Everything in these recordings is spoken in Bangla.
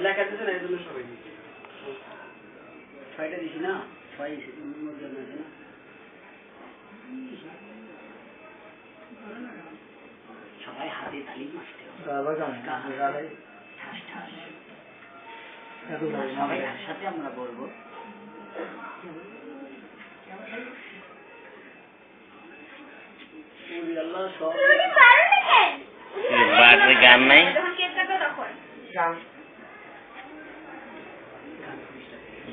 লেখা দিতে না এই জন্য সবাই ছয়টা দিছি না? ছয় মধ্যে আছে না? সবাই হাতে তালি মারতে সবাই একসাথে আমরা বলব। গান নাই।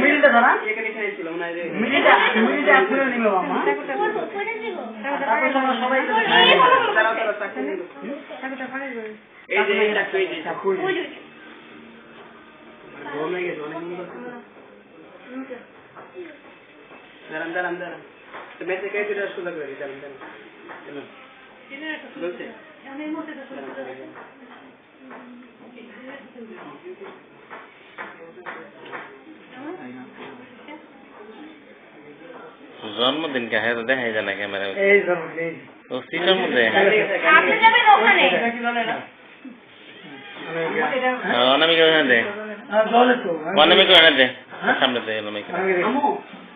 মিলটা ধরা মিলিটা মিলিটা এখনও নিবে মামা তারপর তোমরা সবাই। এই যে এই যে চাকরি গরম লেগে গেছে অনেক মন। দাঁড়ান দাঁড়ান দাঁড়ান তো মেসে কে দিলে সোজা করে দিই দাঁড়ান দাঁড়ান। বলছে দাঁড়ান, দাঁড়ান। জন্মদিন কে হ্যাঁ তো দেখাই যায় না ক্যামেরা এই এই ও সিটার মধ্যে? আপনি যাবেন ওখানে? অনামিকা ওখানে দে। তো। অনামিকা ওখানে দে। সামনে দে অনামিকা। আমু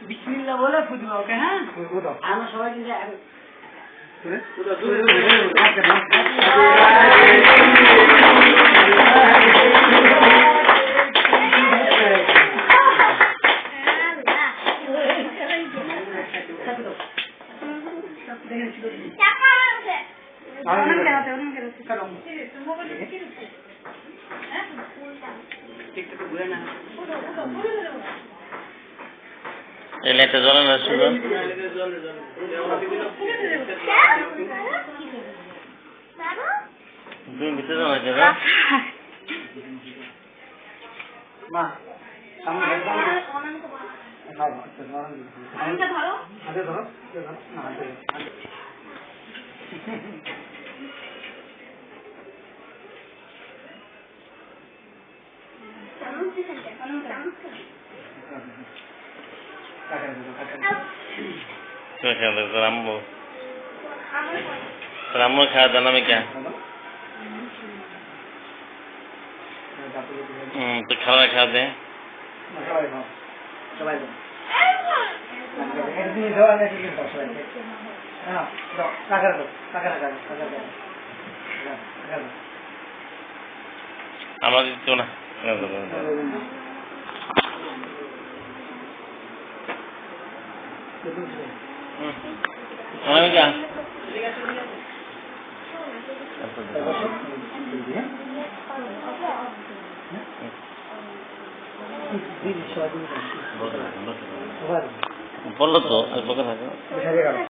বিসমিল্লাহ বলে ফুটবো ওকে হ্যাঁ? আমরা সবাই কিন্তু এক- পুরো না না সুজন জলে আমাকে দিল তুমি ভিতরে না মা। সামনে দেখো না অনেকটা ধরো হাতে ধরো। হাতে ধরো। না হাতে সবাই খাও সবাই খাও একদিন দেওয়া যায় কিন্তু সবাই হ্যাঁ কাকা কাকা কাকা দাও কাকা দাও আমরা দিত না হুম। অনামিকা no lo sé no lo sé no lo sé